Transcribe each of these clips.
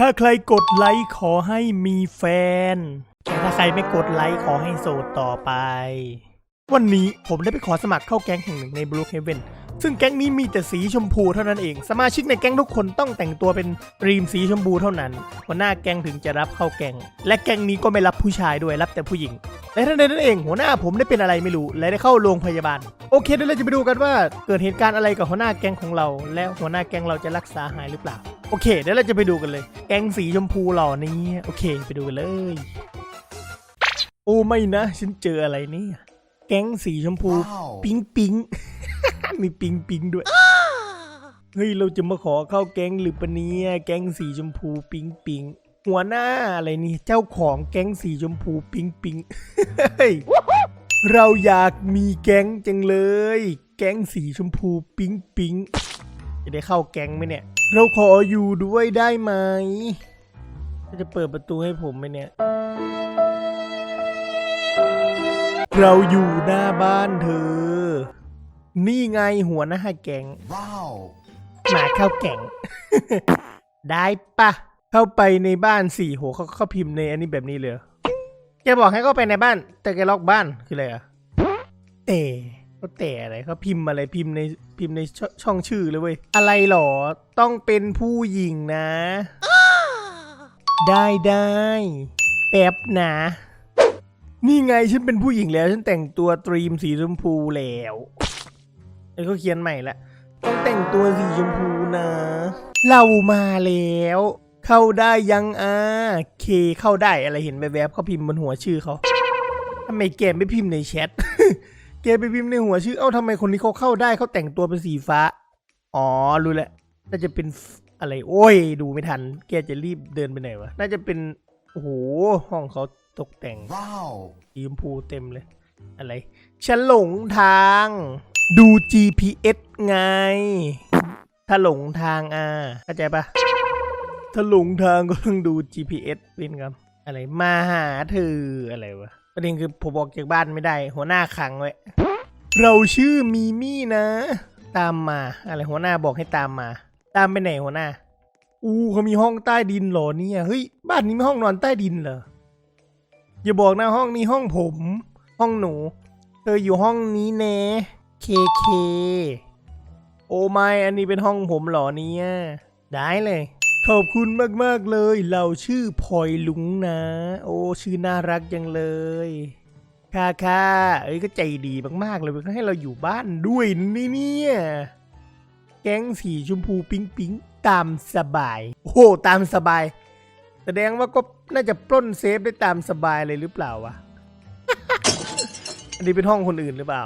ถ้าใครกดไลค์ขอให้มีแฟน แต่ถ้าใครไม่กดไลค์ขอให้โสดต่อไป วันนี้ผมได้ไปขอสมัครเข้าแก๊งแห่งหนึ่งในบ o ูเฮเ e นซึ่งแก๊งนี้มีแต่สีชมพูเท่านั้นเอง สมาชิกในแก๊งทุกคนต้องแต่งตัวเป็นตรีมสีชมพูเท่านั้นหัวหน้าแก๊งถึงจะรับเข้าแก๊ง และแก๊งนี้ก็ไม่รับผู้ชายด้วยรับแต่ผู้หญิง และทันใดนั้นเองหัวหน้าผมได้เป็นอะไรไม่รู้และได้เข้าโรงพยาบาล โอเคเดี๋ยวเราจะไปดูกันว่าเกิดเหตุการณ์อะไรกับหัวหน้าแก๊งของเรา และหัวหน้าแก๊งเราจะรักษาหายหรือเปล่า โอเคเดี๋ยวเราจะไปดูกันเลย แก๊งสีชมพูเหล่านี้โอเค ไปดูกันเลย โอ้ไม่นะฉันเจออะไรเนี่ย แก๊งสีชมพูว้าวปิ๊งปิ๊งมีปิ๊งปิ๊งด้วย เฮ้ย เราจะมาขอเข้าแก๊งหรือปะเนี่ยแก๊งสีชมพู ปิ๊งปิ๊งหัวหน้าอะไรนี่เจ้าของแก๊งสีชมพู ปิ๊งปิ๊งเฮ้ยเราอยากมีแก๊งจังเลย แก๊งสีชมพู ปิ๊งปิ๊งจะได้เข้าแก๊งไหมเนี่ย เราขออยู่ด้วยได้ไหมจะเปิดประตูให้ผมไหมเนี่ย เราอยู่หน้าบ้านเธอ นี่ไงหัวหน้าแก๊งว้าวมาเข้าแก่งได้ปะเข้าไปในบ้านสี่โหเขาเขาพิมพ์ในอันนี้แบบนี้เลยเหรอแกบอกให้เข้าไปในบ้าน แต่แกล็อกบ้านคืออะไรอะแต่เขาแต่อะไรเขาพิมพ์อะไรพิมพ์ในพิมพ์ในชช่องชื่อเลยเว้ยอะไรหรอต้องเป็นผู้หญิงนะ ได้ได้แป๊บนะ นี่ไงฉันเป็นผู้หญิงแล้ว ฉันแต่งตัวตรีมสีชมพูแล้วไอ้เขาเขียนใหม่ละต้องแต่งตัวสีชมพูนะ เรามาแล้ว เข้าได้ยังอ่าเคเข้าได้อะไรเห็นแวบๆเขาพิมพ์บนหัวชื่อเขาทำไมแกไม่พิมพ์ในแชทแกไปพิมพ์ในหัวชื่อเอ้าทำไมคนนี้เขาเข้าได้เขาแต่งตัวเป็นสีฟ้า อ๋อรู้แล้วน่าจะเป็นอะไรโอ้ย ดูไม่ทัน แกจะรีบเดินไปไหนวะน่าจะเป็น โอ้โห ห้องเขาตกแต่งว้าวสีชมพูเต็มเลย อะไร ฉันหลงทาง ดู GPS ไง ถ้าหลงทางอะเข้าใจปะถ้าหลงทางก็ต้องดู GPS เป็นครับ อะไรมาหาเธออะไรวะประเด็นคือผมออกจากบ้านไม่ได้ หัวหน้าขังไว้ เราชื่อมีมี่นะ ตามมา อะไรหัวหน้าบอกให้ตามมา ตามไปไหนหัวหน้า อู้เขามีห้องใต้ดินเหรอเนี่ยเฮ้ยบ้านนี้มีห้องนอนใต้ดินเหรออย่าบอกนะห้องนี้ห้องผม ห้องหนู เธออยู่ห้องนี้แน่เคเคโอ้ไม่อันนี้เป็นห้องผมเหรอเนี่ยได้เลย ขอบคุณมากๆเลย เราชื่อพลอยลุงนะ โอ้ชื่อน่ารักจังเลยค่ะค่ะเอ้ยก็ใจดีมากๆเลยก็ให้เราอยู่บ้านด้วยนี่เนี่ยแก๊งสีชมพูปิ๊งปิ๊ง ตามสบาย โอ้โหตามสบาย แสดงว่าก็น่าจะปล้นเซฟได้ตามสบายเลยหรือเปล่าวะ อันนี้เป็นห้องคนอื่นหรือเปล่า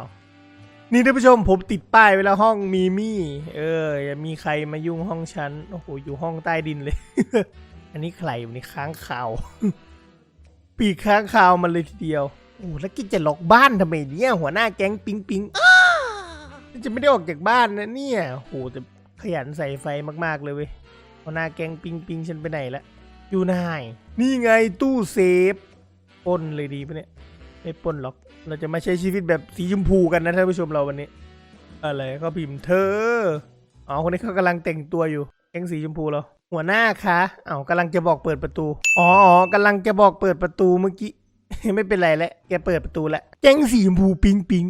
นี่ท่านผู้ชมผมติดป้ายไว้แล้วห้องมีมี่ เอออย่ามีใครมายุ่งห้องฉัน โอ้โหอยู่ห้องใต้ดินเลย อันนี้ใครอยู่ในค้างคาว ปีกค้างคาวมันเลยทีเดียว โอ้แล้วกินจะล็อกบ้านทำไมเนี่ยหัวหน้าแก๊งปิ๊งปิ๊งจะไม่ได้ออกจากบ้านนะเนี่ยโอ้โหแต่ ขยันใส่ไฟมากๆเลยเว้ยหัวหน้าแกงปิงปิงฉันไปไหนละอยู่ไหนนี่ไงตู้เซฟป้นเลยดีปะเนี่ยไม่ป้นหรอก เราจะมาใช้ชีวิตแบบสีชมพูกันนะท่านผู้ชมเราวันนี้ อะไรก็พิมพ์เธออ๋อคนนี้เขากำลังแต่งตัวอยู่แกงสีชมพูเราหัวหน้าคะเอากำลังจะบอกเปิดประตู อ๋ออ๋อกำลังจะบอกเปิดประตูเมื่อกี้ ไม่เป็นไรแล้วแกเปิดประตูแล้วแกงสีชมพูปิงปิง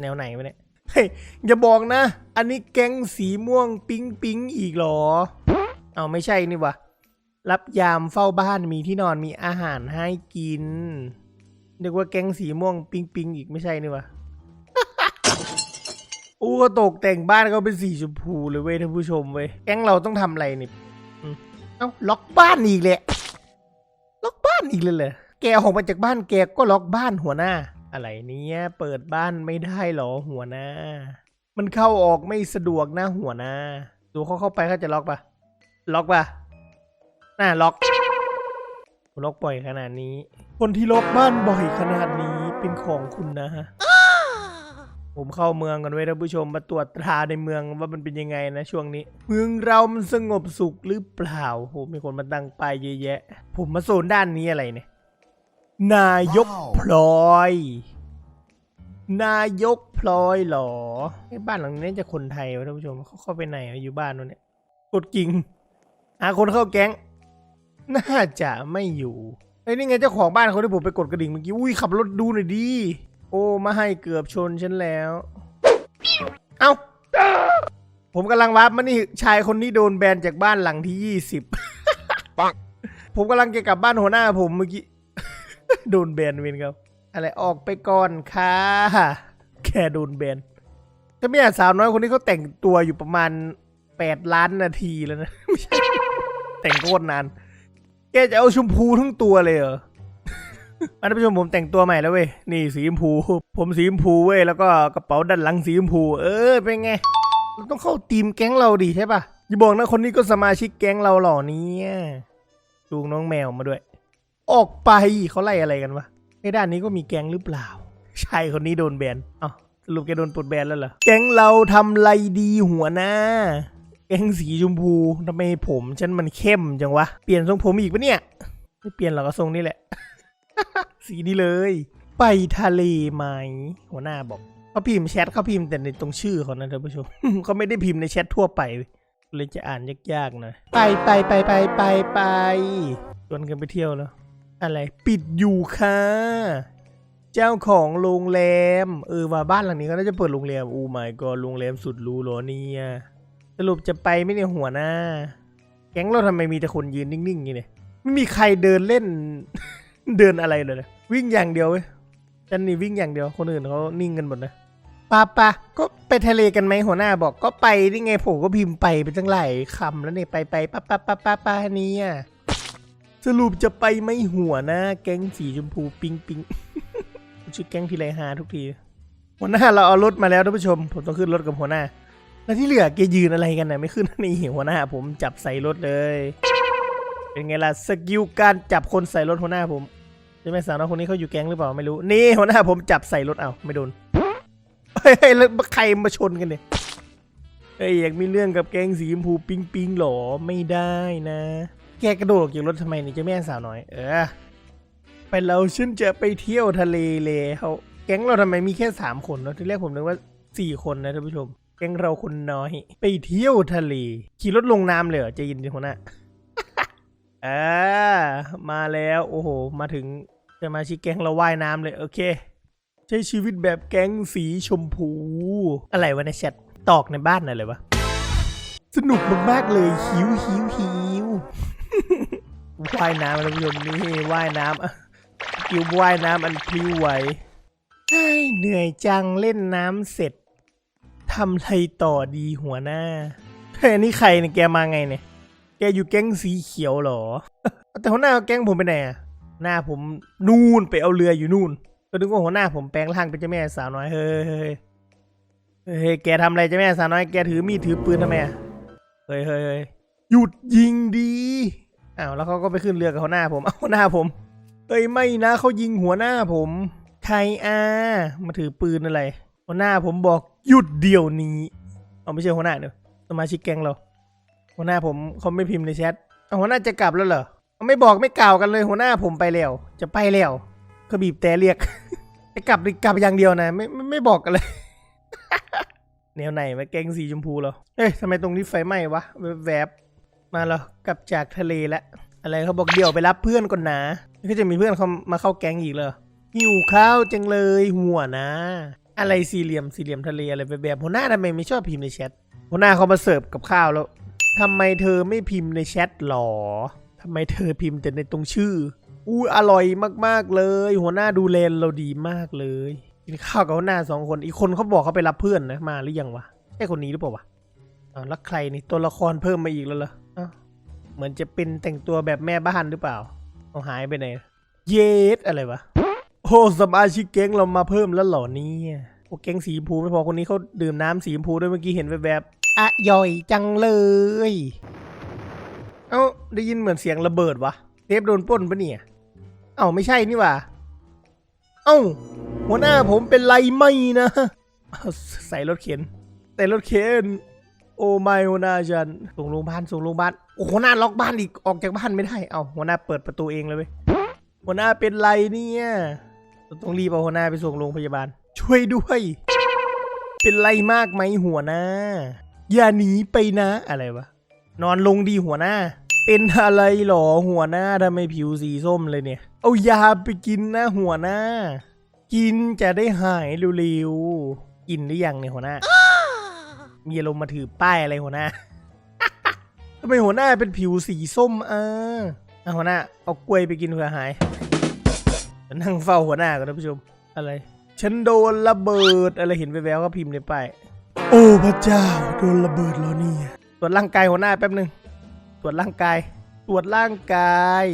แนวไหนวะเนี่ย เฮ้ยอย่าบอกนะ อันนี้แก๊งสีม่วงปิ๊งปิ๊งอีกหรอ เอาไม่ใช่นี่วะรับยามเฝ้าบ้านมีที่นอนมีอาหารให้กินนึกว่าแก๊งสีม่วงปิ๊งปิงอีกไม่ใช่นี่วะอู้ก็ตกแต่งบ้านเขาเป็นสีชมพูเลยเว้ยท่านผู้ชมเว้ยแก๊งเราต้องทำอะไรนี่เอ้าล็อกบ้านอีกแหละ ล็อกบ้านอีกเลยเหรอแกออกมาจากบ้านแกก็ล็อกบ้านหัวหน้า อะไรเนี้ยเปิดบ้านไม่ได้เหรอหัวหน้า มันเข้าออกไม่สะดวกนะหัวหน้า ดูเขาเข้าไปเขาจะล็อกปะล็อกปะน่าล็อกล็อกบ่อยขนาดนี้ คนที่ล็อกบ้านบ่อยขนาดนี้เป็นของคุณนะฮะผมเข้าเมืองกันไว้ท่านผู้ชมมาตรวจตราในเมืองว่ามันเป็นยังไงนะช่วงนี้ เมืองเรามันสงบสุขหรือเปล่าโหมีคนมาตั้งป้ายเยอะแยะ ผมมาโซนด้านนี้อะไรเนี่ย นายกว้าวพลอย นายกพลอยเหรอไอ้บ้านหลังนี้จะคนไทยวะท่านผู้ชมเขาเข้าไปไหนวะอยู่บ้านนู้นเนี่ยกดกิ่งหาคนเข้าแก๊ง น่าจะไม่อยู่ไอ้ยนี่ไงเจ้าของบ้านเขาที่ผมไปกดกระดิ่งเมื่อกี้อุ้ยขับรถดูหน่อยดี โอ้มาให้เกือบชนฉันแล้ว เอ้า ผมกำลังวับมานี่ชายคนนี้โดนแบนจากบ้านหลังที่ยี่สิบปังผมกำลังจะกลับบ้านหัวหน้าผมเมื่อกี้ โดนแบนเวนครับ อะไรออกไปก่อนค่ะ แค่โดนแบนถ้าไม่อยากสาวน้อยคนนี้เขาแต่งตัวอยู่ประมาณแปดล้านนาทีแล้วนะไม่ใช่แต่งโคตรนาน แกจะเอาชมพูทั้งตัวเลยเหรออันนี้ผู้ชมผมแต่งตัวใหม่แล้วเว้ย นี่สีชมพู ผมสีชมพูเว้ย แล้วก็กระเป๋าด้านหลังสีชมพู เออ เป็นไง เราต้องเข้าทีมแก๊งเราดิใช่ปะอย่าบอกนะคนนี้ก็สมาชิกแก๊งเราเหล่อนี้จูงน้องแมวมาด้วย ออกไปเขาไล่อะไรกันวะในด้านนี้ก็มีแก๊งหรือเปล่า ชายคนนี้โดนแบนเอ้าสรุปแกโดนปลดแบนแล้วเหรอ แก๊งเราทำไรดีหัวหน้า แก๊งสีชมพูทำไมผมฉันมันเข้มจังวะ เปลี่ยนทรงผมอีกปะเนี่ย ไม่เปลี่ยนหรอกก็ทรงนี้แหละ สีนี้เลย ไปทะเลไหม หัวหน้าบอกเขาพิมพ์แชทเขาพิมพ์แต่ในตรงชื่อเขานะท่านผู้ชมเขาไม่ได้พิมพ์ในแชททั่วไปเลยจะอ่านยากๆหน่อย ไปไปไปไปไปไปชวนกันไปเที่ยวแล้ว อะไร ปิดอยู่ค่ะ เจ้าของโรงแรม เออว่าบ้านหลังนี้ก็น่าจะเปิดโรงแรมอูมายก็โรงแรมสุดรูเหรอเนี่ยสรุปจะไปไม่เนี่ยหัวหน้า แก๊งเราทำไมมีแต่คนยืนนิ่งๆอย่างนี้เนี่ยไม่มีใครเดินเล่น เดินอะไรเลยนะวิ่งอย่างเดียวเว้ยฉันนี่วิ่งอย่างเดียวคนอื่นเขานิ่งกันหมดนะปาปะก็ไปทะเลกันไหมหัวหน้าบอกก็ไปนี่ไงผมก็พิมพ์ไปไปตั้งหลายคำแล้วเนี่ยไปไปปะปะปะปะปะเนี่ย สรุปจะไปไม่หัวน้าแก๊งสีชมพูปิงปิงชื่อแก๊งทีไรฮาทุกที หัวหน้าเราเอารถมาแล้วท่านผู้ชม ผมต้องขึ้นรถกับหัวหน้า แล้วที่เหลือแกยืนอะไรกันนะไม่ขึ้นนี่หัวหน้า ผมจับใส่รถเลย เป็นไงล่ะสกิลการจับคนใส่รถหัวหน้าผมใช่ไหมสาวน้อยคนนี้เขาอยู่แก๊งหรือเปล่าไม่รู้ นี่หัวหน้าผมจับใส่รถเอาไม่โดนเฮ้ยเฮ้ยแล้วใครมาชนกันเนี่ยเฮ้ยอยากมีเรื่องกับแก๊งสีชมพูปิงปิงหรอไม่ได้นะ แกกระโดดออกจากรถทำไมนี่เจะแม่สาวน้อย เออ ไปเราฉันจะไปเที่ยวทะเลเลยเขาแก๊งเราทำไมมีแค่สามคนเนาะที่แรกผมนึกว่าสี่คนนะท่านผู้ชม แก๊งเราคนน้อย ไปเที่ยวทะเล ขี่รถลงน้ำเลยเหรอจะยินดีหัวหน้าอ่ามาแล้วโอ้โห มาถึงจะมาชิกแก๊งเราว่ายน้ำเลยโอเค ใช้ชีวิตแบบแก๊งสีชมพู อะไรวะในแชทตอกในบ้านอะไรวะสนุกมากๆเลยหิวหิวหิว ว่ายน้ำท่านผู้ชมนี่ว่ายน้ำอะสกิลว่ายน้ำอันพลิ้วไหวเหนื่อยจังเล่นน้ำเสร็จทำไรต่อดีหัวหน้าเฮ้ยอันนี่ใครเนี่ยแกมาไงเนี่ย แกอยู่แก๊งสีเขียวหรอ แต่หัวหน้าแก๊งผมไปไหนอะหน้าผมนู่นไปเอาเรืออยู่นู่น ก็นึกว่าหัวหน้าผมแปลงร่างเป็นเจ้าแม่สาวน้อย เฮ้ยเฮ้ยเฮ้ยแกทำอะไรเจ้าแม่สาวน้อย แกถือมีดถือปืนทำไมอะเฮ้เฮ้ยเฮ้ยหยุดยิงดี อ้าวแล้วเขาก็ไปขึ้นเรือกับหัวหน้าผมเอาหัวหน้าผมเฮ้ยไม่นะเขายิงหัวหน้าผมใครอามาถือปืนอะไร หัวหน้าผมบอกหยุดเดี๋ยวนี้เอาไม่ใช่หัวหน้าเนอะสมาชิกแก๊งเรา หัวหน้าผมเขาไม่พิมพ์ในแชทเอาหัวหน้าจะกลับแล้วเหรอเอาไม่บอกไม่กล่าวกันเลยหัวหน้าผมไปแล้ว จะไปแล้วเขาบีบแต่เรียกจะกลับกลับอย่างเดียวนะไม่ไม่ไม่บอกกันเลยแนวไหนมาแกงสีชมพูเหรอเฮ้ยทำไมตรงนี้ไฟไหม้วะแวบ มาแล้วกลับจากทะเลแล้วอะไรเขาบอกเดี๋ยวไปรับเพื่อนก่อนนะก็จะมีเพื่อนเขามาเข้าแก๊งอีกเลยหิวข้าวจังเลยหัวนะ อะไรสี่เหลี่ยมสี่เหลี่ยมทะเลอะไรแบบแบบหัวหน้าทำไมไม่ชอบพิมพ์ในแชทหัวหน้าเขามาเสิร์ฟกับข้าวแล้วทำไมเธอไม่พิมพ์ในแชทหรอทำไมเธอพิมพ์แต่ในตรงชื่ออู้อร่อยมากๆเลย หัวหน้าดูแลเราดีมากเลยกินข้าวกับหัวหน้าสองคนอีกคนเขาบอกเขาไปรับเพื่อนนะมาหรือยังวะใช่คนนี้หรือเปล่าวะอ้าวแล้วใครนี่ตัวละครเพิ่มมาอีกแล้วเหรอ เหมือนจะเป็นแต่งตัวแบบแม่บ้านหรือเปล่า เอาหายไปไหน เยสอะไรวะ โอ้สมาชิกแก๊งเรามาเพิ่มแล้วเหรอเนี่ยโอ้แก๊งสีพูไม่พอคนนี้เขาดื่มน้ำสีพูด้วยเมื่อกี้เห็นแวบๆอะย่อยจังเลย เอ้าได้ยินเหมือนเสียงระเบิดวะเทปโดนป้นปะเนี่ย เอ้าไม่ใช่นี่ว่า เอ้าหัวหน้าผมเป็นไรไม่นะ ใส่รถเข็น ใส่รถเข็น โอ้ไม่หัวหน้าฉันส่งโรงพยาบาลส่งโรงพยาบาล โอ้หัวหน้าล็อกบ้านอีกออกจากบ้านไม่ได้ เอาหัวหน้าเปิดประตูเองเลยเว้ยหัวหน้าเป็นไรเนี่ยต้องรีบเอาหัวหน้าไปส่งโรงพยาบาล ช่วยด้วย เป็นไรมากไหมหัวหน้า อย่าหนีไปนะอะไรวะนอนลงดีหัวหน้า เป็นอะไรหรอหัวหน้าทำไมผิวสีส้มเลยเนี่ย เอายาไปกินนะหัวหน้า กินจะได้หายเร็วๆกินหรือยังเนี่ยหัวหน้ามีอารมมาถือป้ายอะไรหัวหน้า ทำไมหัวหน้าเป็นผิวสีส้มอะอะหัวหน้าเอากล้วยไปกินเผื่อหายนั่งเฝ้าหัวหน้ากันท่านผู้ชมอะไร ฉันโดนระเบิดอะไรเห็นแววๆก็พิมพ์ในป้ายโอ้พระเจ้าโดนระเบิดแล้วเนี่ยตรวจร่างกายหัวหน้าแป๊บหนึ่งตรวจร่างกาย ตรวจร่างกาย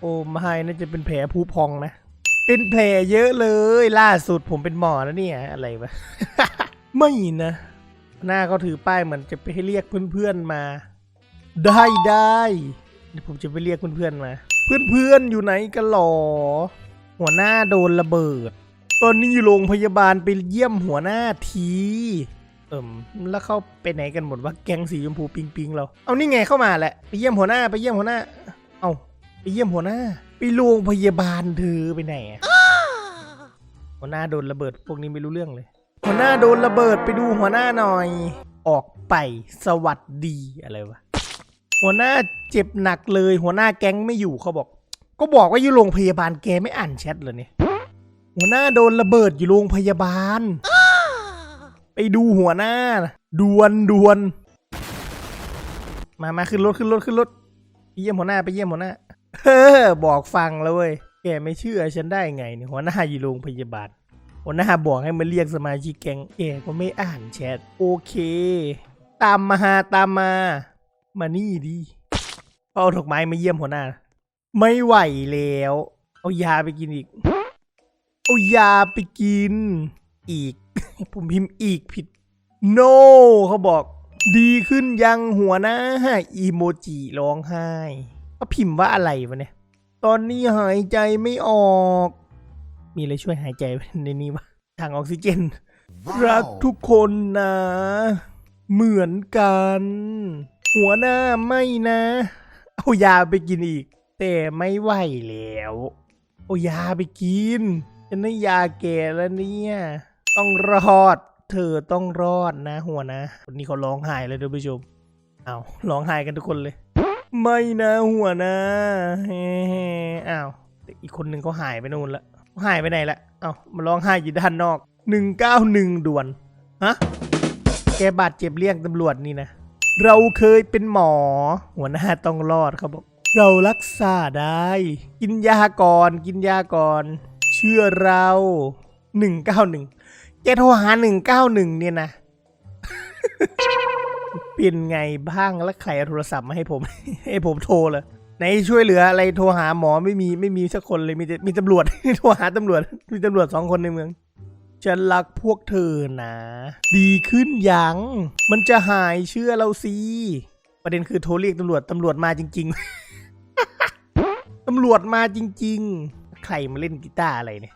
โอ้ไม่น่าจะเป็นแผลผุพองนะ เป็นแผลเยอะเลย ล่าสุดผมเป็นหมอแล้วเนี่ยอะไรวะไม่นะ หน้าเขาถือป้ายเหมือนจะไปให้เรียกเพื่อนๆมา ได้ได้เดี๋ยวผมจะไปเรียกเพื่อนๆมา เพื่อนๆอยู่ไหนกันหรอ หัวหน้าโดนระเบิด ตอนนี้อยู่โรงพยาบาลไปเยี่ยมหัวหน้าทีเอิมแล้วเข้าไปไหนกันหมดว่าแก๊งสีชมพูปิงปิงเรา เอานี่ไงเข้ามาแหละ ไปเยี่ยมหัวหน้าไปเยี่ยมหัวหน้า เอาไปเยี่ยมหัวหน้า ไปโรงพยาบาลเธอไปไหนอะหัวหน้าโดนระเบิดพวกนี้ไม่รู้เรื่องเลย หัวหน้าโดนระเบิดไปดูหัวหน้าหน่อย ออกไปสวัสดีอะไรวะ หัวหน้าเจ็บหนักเลย หัวหน้าแก๊งไม่อยู่เขาบอก ก็บอกว่าอยู่โรงพยาบาลแกไม่อ่านแชทเลยเนี่ยหัวหน้าโดนระเบิดอยู่โรงพยาบาล ไปดูหัวหน้าดวนดวนมามาขึ้นรถขึ้นรถขึ้นรถไปเยี่ยมหัวหน้าไปเยี่ยมหัวหน้าเออบอกฟังแล้วเว้ยแกไม่เชื่อฉันได้ไงเนี่ยหัวหน้าอยู่โรงพยาบาลหัวหน้าบอกให้มาเรียกสมาชิกแก๊งแกก็ไม่อ่านแชทโอเค ตามมาหาตามมา มานี่ดิเอาดอกไม้มาเยี่ยมหัวหน้า ไม่ไหวแล้ว เอายาไปกินอีก เอายาไปกิน อีก ผมพิมพ์อีกผิด no เขาบอก ดีขึ้นยังหัวหน้าอีโมจิร้องไห้ก็พิมพ์ว่าอะไรวะเนี่ย ตอนนี้หายใจไม่ออก มีอะไรช่วยหายใจในนี้วะทางออกซิเจน รักทุกคนนะ เหมือนกัน หัวหน้าไม่นะ เอายาไปกินอีก แต่ไม่ไหวแล้วเอายาไปกินฉันได้ยาแก่แล้วเนี่ย ต้องรอด เธอต้องรอดนะหัวนะคนนี้เขาร้องไห้เลยท่านผู้ชมเอาร้องไห้กันทุกคนเลย ไม่นะหัวนะเฮ้อ้าวแต่อีกคนหนึ่งเขาหายไปนู่นละเขาหายไปไหนละเอามาร้องไห้อยู่ด้านนอกหนึ่งเก้าหนึ่งด่วนฮะแกบาดเจ็บเรียกตำรวจนี่นะ เราเคยเป็นหมอ หัวหน้าต้องรอดเขาบอก เรารักษาได้ กินยาก่อนกินยาก่อน เชื่อเราหนึ่งเก้าหนึ่งแกโทรหาหนึ่งเก้าหนึ่งเนี่ยนะ เป็นไงบ้างแล้วใครเอาโทรศัพท์มาให้ผม ให้ผมโทรเลยไหนช่วยเหลืออะไรโทรหาหมอไม่มีไม่มีสักคนเลยมีแต่มีตำรวจ โทรหาตำรวจมีตำรวจสองคนในเมือง ฉันรักพวกเธอนะ ดีขึ้นยัง มันจะหายเชื่อเราสิ ประเด็นคือโทรเรียกตำรวจ ตำรวจมาจริง ๆ ตำรวจมาจริง ๆ ใครมาเล่นกีตาร์อะไรเนี่ย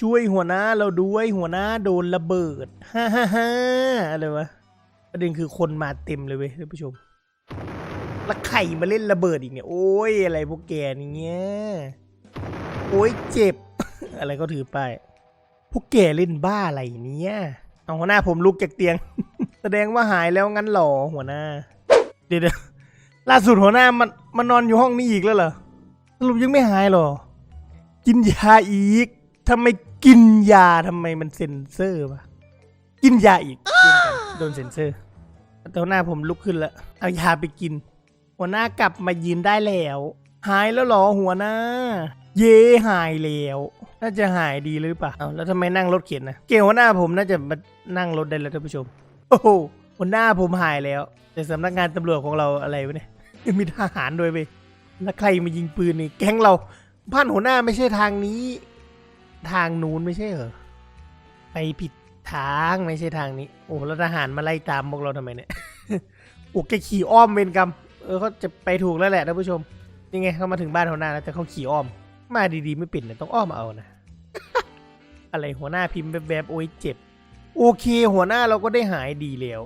ช่วยหัวหน้าเราด้วยหัวหน้าโดนระเบิด ฮ่าฮ่าฮ่าอะไรวะ ประเด็นคือคนมาเต็มเลยเว้ยท่านผู้ชม แล้วใครมาเล่นระเบิดอีกเนี่ย โอ้ยอะไรพวกแกนี่เงี้ย โอ้ยเจ็บ อะไรก็ถือไปาย วกแกเล่นบ้าอะไรเนี่ยเอาหัวหน้าผมลุกจากเตียง แสดงว่าหายแล้วงั้นหรอหัวหน้า เดี๋ยวล่าสุดหัวหน้ามันมันนอนอยู่ห้องนี้อีกแล้วเหรอสรุปยังไม่หายหรอ กินยาอีกทำไมกินยาทำไมมันเซ็นเซอร์วะกินยาอีกโดนเซ็นเซอร์แต่หัวหน้าผมลุกขึ้นแล้วเอายาไปกิน หัวหน้ากลับมายืนได้แล้ว หายแล้วหรอหัวหน้า เย่หายแล้ว น่าจะหายดีหรือเปล่าเอาแล้วทำไมนั่งรถเข็นนะเกี่ยวหัวหน้าผมน่าจะมานั่งรถได้แล้วท่านผู้ชม โอ้โหหัวหน้าผมหายแล้ว แต่สำนักงานตำรวจของเราอะไรวะเนี่ยมีทหารด้วยเว้ยแล้วใครมายิงปืนนี่แก๊งเราบ้านหัวหน้าไม่ใช่ทางนี้ ทางนู้นไม่ใช่เหรอไปผิดทางไม่ใช่ทางนี้ โอ้แล้วทหารมาไล่ตามพวกเราทำไมเนี่ยโอ้แกขี่อ้อมเวรกรรมเออเขาจะไปถูกแล้วแหละท่านผู้ชมนี่ไงเขามาถึงบ้านหัวหน้าแล้วแต่เขาขี่อ้อม มาดีๆไม่ปิดเนี่ยต้องอ้อมเอานะ อะไรหัวหน้าพิมพ์แบบๆโอ้ยเจ็บ โอเค หัวหน้าเราก็ได้หายดีแล้ว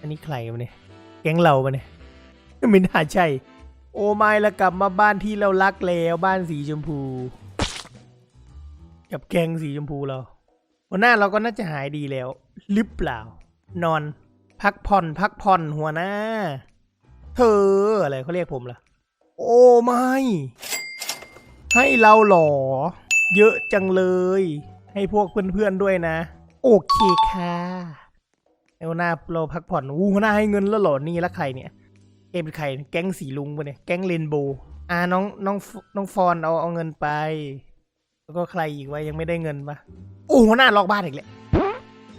อันนี้ใครวะเนี่ย แก๊งเราปะเนี่ยไม่น่าใช่ โอไม่ละกลับมาบ้านที่เรารักแล้วบ้านสีชมพูกับแกงสีชมพูเราหัวหน้าเราก็น่าจะหายดีแล้วหรือเปล่า นอน พักผ่อนพักผ่อนหัวหน้า เธออะไรเขาเรียกผมล่ะ โอ้ไม่ ให้เราหรอ เยอะจังเลย ให้พวกเพื่อนๆด้วยนะ โอเคค่ะเอาหน้าเราพักผ่อนอู้หน้าให้เงินแล้วหรอนี่แล้วใครเนี่ยเกมเป็นใครแก๊งสีลุงปะเนี่ยแก๊งเรนโบว์อ่าน้องน้องน้องฟอนเอาเอาเงินไป แล้วก็ใครอีกวะยังไม่ได้เงินปะโอ้หัวหน้าล็อกบ้านอีกแล้ว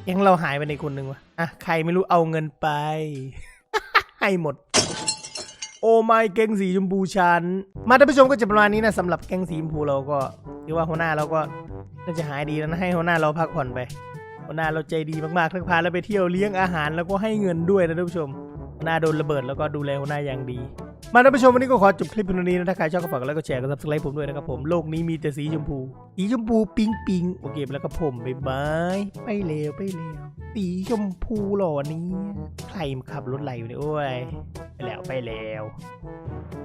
แก๊งเราหายไปในคนหนึ่งวะอะใครไม่รู้เอาเงินไป ให้หมด โอ้ไม่แก๊งสีชมพูชัน มาท่านผู้ชมก็จะประมาณนี้นะสำหรับแก่งสีชมพูเราก็คิดว่าหัวหน้าเราก็น่าจะหายดีแล้วนะให้หัวหน้าเราพักผ่อนไปหัวหน้าเราใจดีมากๆทั้งพาเราไปเที่ยวเลี้ยงอาหารแล้วก็ให้เงินด้วยนะท่านผู้ชมหัวหน้าโดนระเบิดแล้วก็ดูแลหัวหน้าอย่างดี มาท่านผู้ชมวันนี้ก็ขอจบคลิปเพียงนี้นะถ้าใครชอบก็ฝากกดไลค์กดแชร์กดซับสไครต์ผมด้วยนะครับผมโลกนี้มีแต่สีชมพูสีชมพูปิงปิงโอเคแล้วก็ผมบ๊ายบายไปเร็วไปเร็วสีชมพูหล่อนี้ใครมาขับรถไหลอยู่เนี่ยโอ้ยไปแล้วไปแล้ว